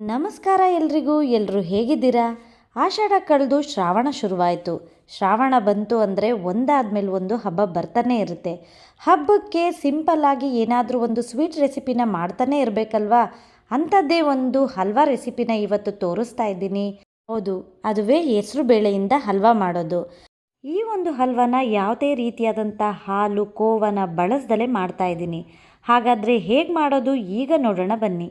ನಮಸ್ಕಾರ ಎಲ್ರಿಗೂ ಎಲ್ಲರೂ ಹೇಗಿದ್ದೀರಾ? ಆಷಾಢ ಕಳೆದು ಶ್ರಾವಣ ಶುರುವಾಯಿತು. ಶ್ರಾವಣ ಬಂತು ಅಂದರೆ ಒಂದಾದ್ಮೇಲೆ ಒಂದು ಹಬ್ಬ ಬರ್ತಾನೆ ಇರುತ್ತೆ. ಹಬ್ಬಕ್ಕೆ ಸಿಂಪಲ್ಲಾಗಿ ಏನಾದರೂ ಒಂದು ಸ್ವೀಟ್ ರೆಸಿಪಿನ ಮಾಡ್ತಾನೆ ಇರಬೇಕಲ್ವಾ? ಅಂಥದ್ದೇ ಒಂದು ಹಲ್ವಾ ರೆಸಿಪಿನ ಇವತ್ತು ತೋರಿಸ್ತಾ ಇದ್ದೀನಿ. ಹೌದು, ಅದುವೇ ಹೆಸರು ಬೇಳೆಯಿಂದ ಹಲ್ವಾ ಮಾಡೋದು. ಈ ಒಂದು ಹಲ್ವಾನ ಯಾವುದೇ ರೀತಿಯಾದಂಥ ಹಾಲು, ಕೋವನ ಬಳಸ್ದಲೇ ಮಾಡ್ತಾ ಇದ್ದೀನಿ. ಹಾಗಾದರೆ ಹೇಗೆ ಮಾಡೋದು? ಈಗ ನೋಡೋಣ ಬನ್ನಿ.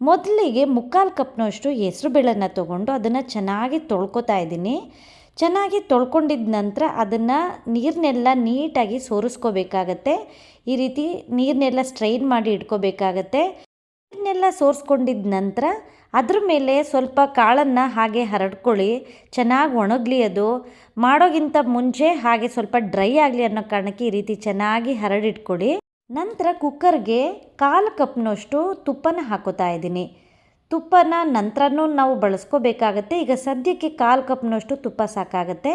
ಮೊದಲಿಗೆ ಮುಕ್ಕಾಲು ಕಪ್ನಷ್ಟು ಹೆಸರು ಬೇಳೆನ ತೊಗೊಂಡು ಅದನ್ನು ಚೆನ್ನಾಗಿ ತೊಳ್ಕೊತಾ ಇದ್ದೀನಿ. ಚೆನ್ನಾಗಿ ತೊಳ್ಕೊಂಡಿದ ನಂತರ ಅದನ್ನು ನೀರನ್ನೆಲ್ಲ ನೀಟಾಗಿ ಸೋರಿಸ್ಕೋಬೇಕಾಗತ್ತೆ. ಈ ರೀತಿ ನೀರನ್ನೆಲ್ಲ ಸ್ಟ್ರೈನ್ ಮಾಡಿ ಇಟ್ಕೋಬೇಕಾಗತ್ತೆ. ನೀರನ್ನೆಲ್ಲ ಸೋರಿಸ್ಕೊಂಡಿದ್ದ ನಂತರ ಅದ್ರ ಮೇಲೆ ಸ್ವಲ್ಪ ಕಾಳನ್ನು ಹಾಗೆ ಹರಡ್ಕೊಳ್ಳಿ. ಚೆನ್ನಾಗಿ ಒಣಗಲಿ ಅದು. ಮಾಡೋಗಿಂತ ಮುಂಚೆ ಹಾಗೆ ಸ್ವಲ್ಪ ಡ್ರೈ ಆಗಲಿ ಅನ್ನೋ ಕಾರಣಕ್ಕೆ ಈ ರೀತಿ ಚೆನ್ನಾಗಿ ಹರಡಿಟ್ಕೊಳ್ಳಿ. ನಂತರ ಕುಕ್ಕರ್ಗೆ ಕಾಲು ಕಪ್ನಷ್ಟು ತುಪ್ಪನ ಹಾಕೋತಾ ಇದ್ದೀನಿ. ತುಪ್ಪನ ನಂತರನೂ ನಾವು ಬಳಸ್ಕೋಬೇಕಾಗತ್ತೆ. ಈಗ ಸದ್ಯಕ್ಕೆ ಕಾಲು ಕಪ್ನಷ್ಟು ತುಪ್ಪ ಸಾಕಾಗತ್ತೆ.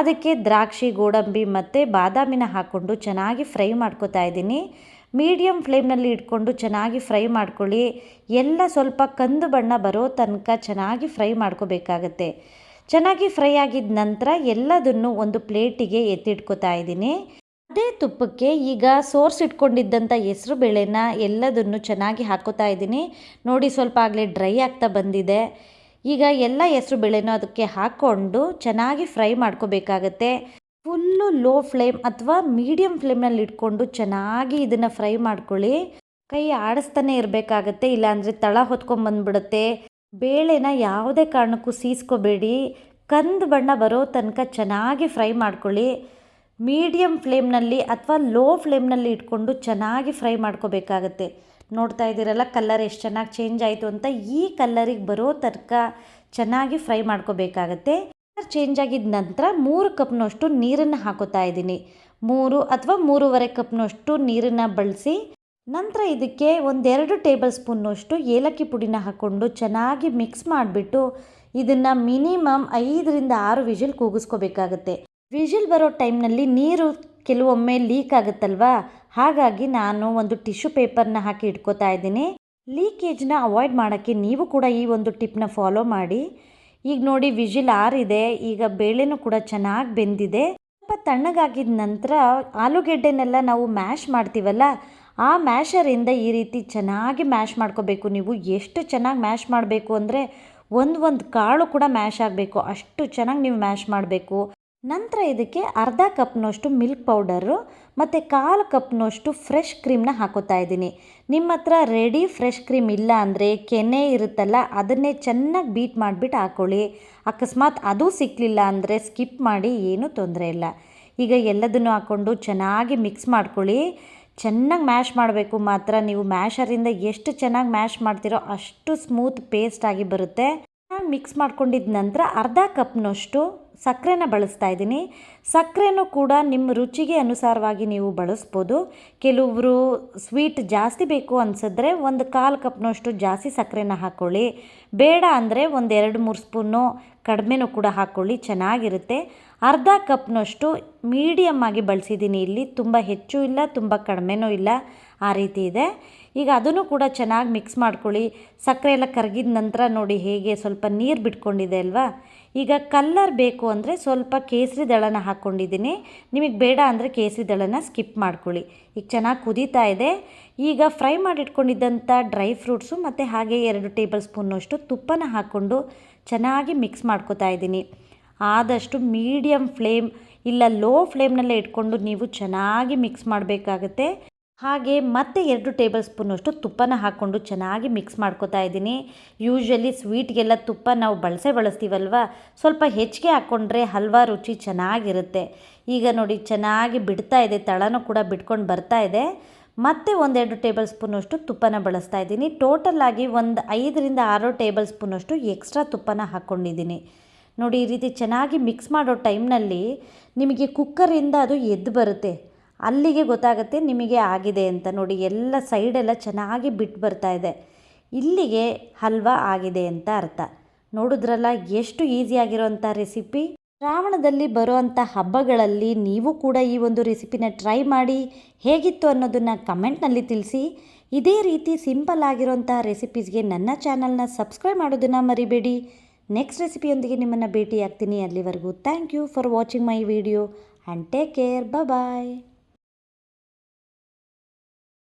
ಅದಕ್ಕೆ ದ್ರಾಕ್ಷಿ, ಗೋಡಂಬಿ ಮತ್ತು ಬಾದಾಮಿನ ಹಾಕ್ಕೊಂಡು ಚೆನ್ನಾಗಿ ಫ್ರೈ ಮಾಡ್ಕೋತಾ ಇದ್ದೀನಿ. ಮೀಡಿಯಮ್ ಫ್ಲೇಮ್ನಲ್ಲಿ ಇಟ್ಕೊಂಡು ಚೆನ್ನಾಗಿ ಫ್ರೈ ಮಾಡ್ಕೊಳ್ಳಿ. ಎಲ್ಲ ಸ್ವಲ್ಪ ಕಂದು ಬಣ್ಣ ಬರೋ ತನಕ ಚೆನ್ನಾಗಿ ಫ್ರೈ ಮಾಡ್ಕೋಬೇಕಾಗತ್ತೆ. ಚೆನ್ನಾಗಿ ಫ್ರೈ ಆಗಿದ ನಂತರ ಎಲ್ಲದನ್ನು ಒಂದು ಪ್ಲೇಟಿಗೆ ಎತ್ತಿಟ್ಕೋತಾ ಇದ್ದೀನಿ. ಅದೇ ತುಪ್ಪಕ್ಕೆ ಈಗ ಸೋರ್ಸ್ ಇಟ್ಕೊಂಡಿದ್ದಂಥ ಹೆಸರು ಬೇಳೆನ ಎಲ್ಲದನ್ನು ಚೆನ್ನಾಗಿ ಹಾಕೋತಾ ಇದ್ದೀನಿ. ನೋಡಿ ಸ್ವಲ್ಪ ಆಗಲೇ ಡ್ರೈ ಆಗ್ತಾ ಬಂದಿದೆ. ಈಗ ಎಲ್ಲ ಹೆಸರು ಬೇಳೆನೂ ಅದಕ್ಕೆ ಹಾಕ್ಕೊಂಡು ಚೆನ್ನಾಗಿ ಫ್ರೈ ಮಾಡ್ಕೋಬೇಕಾಗತ್ತೆ. ಫುಲ್ಲು ಲೋ ಫ್ಲೇಮ್ ಅಥವಾ ಮೀಡಿಯಮ್ ಫ್ಲೇಮ್ನಲ್ಲಿ ಇಟ್ಕೊಂಡು ಚೆನ್ನಾಗಿ ಇದನ್ನು ಫ್ರೈ ಮಾಡ್ಕೊಳ್ಳಿ. ಕೈ ಆಡಿಸ್ತಾನೆ ಇರಬೇಕಾಗತ್ತೆ, ಇಲ್ಲಾಂದರೆ ತಳ ಹೊತ್ಕೊಂಡ್ಬಂದ್ಬಿಡುತ್ತೆ ಬೇಳೆನ ಯಾವುದೇ ಕಾರಣಕ್ಕೂ ಸೀಸ್ಕೋಬೇಡಿ. ಕಂದು ಬಣ್ಣ ಬರೋ ತನಕ ಚೆನ್ನಾಗಿ ಫ್ರೈ ಮಾಡ್ಕೊಳ್ಳಿ. ಮೀಡಿಯಮ್ ಫ್ಲೇಮ್ನಲ್ಲಿ ಅಥವಾ ಲೋ ಫ್ಲೇಮ್ನಲ್ಲಿ ಇಟ್ಕೊಂಡು ಚೆನ್ನಾಗಿ ಫ್ರೈ ಮಾಡ್ಕೋಬೇಕಾಗತ್ತೆ. ನೋಡ್ತಾ ಇದ್ದೀರಲ್ಲ, ಕಲ್ಲರ್ ಎಷ್ಟು ಚೆನ್ನಾಗಿ ಚೇಂಜ್ ಆಯಿತು ಅಂತ ಈ ಕಲ್ಲರಿಗೆ ಬರೋ ತನಕ ಚೆನ್ನಾಗಿ ಫ್ರೈ ಮಾಡ್ಕೋಬೇಕಾಗತ್ತೆ. ಕಲರ್ ಚೇಂಜ್ ಆಗಿದ ನಂತರ ಮೂರು ಕಪ್ನಷ್ಟು ನೀರನ್ನು ಹಾಕೋತಾ ಇದ್ದೀನಿ. ಮೂರು ಅಥವಾ ಮೂರುವರೆ ಕಪ್ನಷ್ಟು ನೀರನ್ನು ಬಳಸಿ, ನಂತರ ಇದಕ್ಕೆ ಒಂದೆರಡು ಟೇಬಲ್ ಸ್ಪೂನ್ನಷ್ಟು ಏಲಕ್ಕಿ ಪುಡಿನ ಹಾಕ್ಕೊಂಡು ಚೆನ್ನಾಗಿ ಮಿಕ್ಸ್ ಮಾಡಿಬಿಟ್ಟು ಇದನ್ನು ಮಿನಿಮಮ್ ಐದರಿಂದ ಆರು ವಿಜಿಲ್ ಕೂಗಿಸ್ಕೋಬೇಕಾಗತ್ತೆ. ವಿಜಿಲ್ ಬರೋ ಟೈಮ್ನಲ್ಲಿ ನೀರು ಕೆಲವೊಮ್ಮೆ ಲೀಕ್ ಆಗುತ್ತಲ್ವಾ? ಹಾಗಾಗಿ ನಾನು ಒಂದು ಟಿಶ್ಯೂ ಪೇಪರ್ನ ಹಾಕಿ ಇಟ್ಕೋತಾ ಇದ್ದೀನಿ. ಲೀಕೇಜ್ನ ಅವಾಯ್ಡ್ ಮಾಡೋಕ್ಕೆ ನೀವು ಕೂಡ ಈ ಒಂದು ಟಿಪ್ನ ಫಾಲೋ ಮಾಡಿ. ಈಗ ನೋಡಿ, ವಿಜಿಲ್ ಆರಿದೆ, ಈಗ ಬೇಳೆನೂ ಕೂಡ ಚೆನ್ನಾಗಿ ಬೆಂದಿದೆ. ಸ್ವಲ್ಪ ತಣ್ಣಗಾಗಿದ ನಂತರ ಆಲೂಗೆಡ್ಡೆನೆಲ್ಲ ನಾವು ಮ್ಯಾಶ್ ಮಾಡ್ತೀವಲ್ಲ, ಆ ಮ್ಯಾಶರಿಂದ ಈ ರೀತಿ ಚೆನ್ನಾಗಿ ಮ್ಯಾಶ್ ಮಾಡ್ಕೋಬೇಕು ನೀವು. ಎಷ್ಟು ಚೆನ್ನಾಗಿ ಮ್ಯಾಶ್ ಮಾಡಬೇಕು ಅಂದರೆ ಒಂದು ಒಂದು ಕಾಳು ಕೂಡ ಮ್ಯಾಶ್ ಆಗಬೇಕು. ಅಷ್ಟು ಚೆನ್ನಾಗಿ ನೀವು ಮ್ಯಾಶ್ ಮಾಡಬೇಕು. ನಂತರ ಇದಕ್ಕೆ ಅರ್ಧ ಕಪ್ನಷ್ಟು ಮಿಲ್ಕ್ ಪೌಡರು ಮತ್ತು ಕಾಲು ಕಪ್ನಷ್ಟು ಫ್ರೆಶ್ ಕ್ರೀಮ್ನ ಹಾಕೋತಾ ಇದ್ದೀನಿ. ನಿಮ್ಮ ಹತ್ರ ರೆಡಿ ಫ್ರೆಶ್ ಕ್ರೀಮ್ ಇಲ್ಲ ಅಂದರೆ ಕೆನೆ ಇರುತ್ತಲ್ಲ, ಅದನ್ನೇ ಚೆನ್ನಾಗಿ ಬೀಟ್ ಮಾಡಿಬಿಟ್ಟು ಹಾಕ್ಕೊಳ್ಳಿ ಅಕಸ್ಮಾತ್ ಅದು ಸಿಕ್ಕಲಿಲ್ಲ ಅಂದರೆ ಸ್ಕಿಪ್ ಮಾಡಿ, ಏನೂ ತೊಂದರೆ ಇಲ್ಲ. ಈಗ ಎಲ್ಲದನ್ನು ಹಾಕ್ಕೊಂಡು ಚೆನ್ನಾಗಿ ಮಿಕ್ಸ್ ಮಾಡ್ಕೊಳ್ಳಿ. ಚೆನ್ನಾಗಿ ಮ್ಯಾಶ್ ಮಾಡಬೇಕು ಮಾತ್ರ. ನೀವು ಮ್ಯಾಶರಿಂದ ಎಷ್ಟು ಚೆನ್ನಾಗಿ ಮ್ಯಾಶ್ ಮಾಡ್ತೀರೋ ಅಷ್ಟು ಸ್ಮೂತ್ ಪೇಸ್ಟ್ ಆಗಿ ಬರುತ್ತೆ. ಮಿಕ್ಸ್ ಮಾಡ್ಕೊಂಡಿದ್ದ ನಂತರ ಅರ್ಧ ಕಪ್ನಷ್ಟು ಸಕ್ಕರೆನ ಬಳಸ್ತಾ ಇದ್ದೀನಿ. ಸಕ್ಕರೆನೂ ಕೂಡ ನಿಮ್ಮ ರುಚಿಗೆ ಅನುಸಾರವಾಗಿ ನೀವು ಬಳಸ್ಬೋದು. ಕೆಲವರು ಸ್ವೀಟ್ ಜಾಸ್ತಿ ಬೇಕು ಅನಿಸಿದ್ರೆ ಒಂದು ಕಾಲು ಕಪ್ನಷ್ಟು ಜಾಸ್ತಿ ಸಕ್ಕರೆನ ಹಾಕ್ಕೊಳ್ಳಿ ಬೇಡ ಅಂದರೆ ಒಂದು ಎರಡು ಮೂರು ಸ್ಪೂನು ಕಡಿಮೆನೂ ಕೂಡ ಹಾಕ್ಕೊಳ್ಳಿ ಚೆನ್ನಾಗಿರುತ್ತೆ. ಅರ್ಧ ಕಪ್ನಷ್ಟು ಮೀಡಿಯಮ್ ಆಗಿ ಬಳಸಿದ್ದೀನಿ. ಇಲ್ಲಿ ತುಂಬ ಹೆಚ್ಚು ಇಲ್ಲ, ತುಂಬ ಕಡಿಮೆನೂ ಇಲ್ಲ. ಆ ರೀತಿ ಇದೆ. ಈಗ ಅದನ್ನು ಕೂಡ ಚೆನ್ನಾಗಿ ಮಿಕ್ಸ್ ಮಾಡ್ಕೊಳ್ಳಿ. ಸಕ್ಕರೆ ಎಲ್ಲ ಕರಗಿದ ನಂತರ ನೋಡಿ ಹೇಗೆ ಸ್ವಲ್ಪ ನೀರು ಬಿಟ್ಕೊಂಡಿದೆ ಅಲ್ವಾ? ಈಗ ಕಲ್ಲರ್ ಬೇಕು ಅಂದರೆ ಸ್ವಲ್ಪ ಕೇಸರಿ ದಳನ ಹಾಕ್ಕೊಂಡಿದ್ದೀನಿ. ನಿಮಗೆ ಬೇಡ ಅಂದರೆ ಕೇಸರಿ ದಳನ ಸ್ಕಿಪ್ ಮಾಡ್ಕೊಳ್ಳಿ. ಈಗ ಚೆನ್ನಾಗಿ ಕುದೀತಾ ಇದೆ. ಈಗ ಫ್ರೈ ಮಾಡಿಟ್ಕೊಂಡಿದ್ದಂಥ ಡ್ರೈ ಫ್ರೂಟ್ಸು ಮತ್ತು ಹಾಗೆ ಎರಡು ಟೇಬಲ್ ಸ್ಪೂನಷ್ಟು ತುಪ್ಪನ ಹಾಕ್ಕೊಂಡು ಚೆನ್ನಾಗಿ ಮಿಕ್ಸ್ ಮಾಡ್ಕೋತಾ ಇದ್ದೀನಿ. ಆದಷ್ಟು ಮೀಡಿಯಮ್ ಫ್ಲೇಮ್ ಇಲ್ಲ ಲೋ ಫ್ಲೇಮ್ನಲ್ಲೇ ಇಟ್ಕೊಂಡು ನೀವು ಚೆನ್ನಾಗಿ ಮಿಕ್ಸ್ ಮಾಡಬೇಕಾಗತ್ತೆ. ಹಾಗೆ ಮತ್ತೆ ಎರಡು ಟೇಬಲ್ ಸ್ಪೂನಷ್ಟು ತುಪ್ಪನ ಹಾಕ್ಕೊಂಡು ಚೆನ್ನಾಗಿ ಮಿಕ್ಸ್ ಮಾಡ್ಕೋತಾ ಇದ್ದೀನಿ. ಯೂಶ್ವಲಿ ಸ್ವೀಟ್ಗೆಲ್ಲ ತುಪ್ಪ ನಾವು ಬಳಸೇ ಬಳಸ್ತೀವಲ್ವ? ಸ್ವಲ್ಪ ಹೆಚ್ಚಿಗೆ ಹಾಕ್ಕೊಂಡ್ರೆ ಹಲ್ವಾ ರುಚಿ ಚೆನ್ನಾಗಿರುತ್ತೆ. ಈಗ ನೋಡಿ ಚೆನ್ನಾಗಿ ಬಿಡ್ತಾ ಇದೆ, ತಳನೂ ಕೂಡ ಬಿಟ್ಕೊಂಡು ಬರ್ತಾ ಇದೆ. ಮತ್ತೆ ಒಂದೆರಡು ಟೇಬಲ್ ಸ್ಪೂನಷ್ಟು ತುಪ್ಪನ ಬಳಸ್ತಾ ಇದ್ದೀನಿ. ಆಗಿ ಒಂದು ಐದರಿಂದ ಆರು ಟೇಬಲ್ ಸ್ಪೂನಷ್ಟು ಎಕ್ಸ್ಟ್ರಾ ತುಪ್ಪನ ಹಾಕ್ಕೊಂಡಿದ್ದೀನಿ ನೋಡಿ ಈ ರೀತಿ ಚೆನ್ನಾಗಿ ಮಿಕ್ಸ್ ಮಾಡೋ ಟೈಮ್ನಲ್ಲಿ ನಿಮಗೆ ಕುಕ್ಕರಿಂದ ಅದು ಎದ್ದು ಬರುತ್ತೆ. ಅಲ್ಲಿಗೆ ಗೊತ್ತಾಗುತ್ತೆ ನಿಮಗೆ ಆಗಿದೆ ಅಂತ ನೋಡಿ ಎಲ್ಲ ಸೈಡೆಲ್ಲ ಚೆನ್ನಾಗಿ ಬಿಟ್ಟು ಬರ್ತಾ ಇದೆ. ಇಲ್ಲಿಗೆ ಹಲ್ವಾ ಆಗಿದೆ ಅಂತ ಅರ್ಥ. ನೋಡಿದ್ರಲ್ಲ ಎಷ್ಟು ಈಸಿಯಾಗಿರೋಂಥ ರೆಸಿಪಿ ಶ್ರಾವಣದಲ್ಲಿ ಬರುವಂಥ ಹಬ್ಬಗಳಲ್ಲಿ ನೀವು ಕೂಡ ಈ ಒಂದು ರೆಸಿಪಿನ ಟ್ರೈ ಮಾಡಿ ಹೇಗಿತ್ತು ಅನ್ನೋದನ್ನು ಕಮೆಂಟ್ನಲ್ಲಿ ತಿಳಿಸಿ. ಇದೇ ರೀತಿ ಸಿಂಪಲ್ ಆಗಿರೋಂಥ ರೆಸಿಪೀಸ್ಗೆ ನನ್ನ ಚಾನಲ್ನ ಸಬ್ಸ್ಕ್ರೈಬ್ ಮಾಡೋದನ್ನು ಮರಿಬೇಡಿ. ನೆಕ್ಸ್ಟ್ ರೆಸಿಪಿಯೊಂದಿಗೆ ನಿಮ್ಮನ್ನು ಭೇಟಿಯಾಗ್ತೀನಿ. ಅಲ್ಲಿವರೆಗೂ thank you for watching my video and take care bye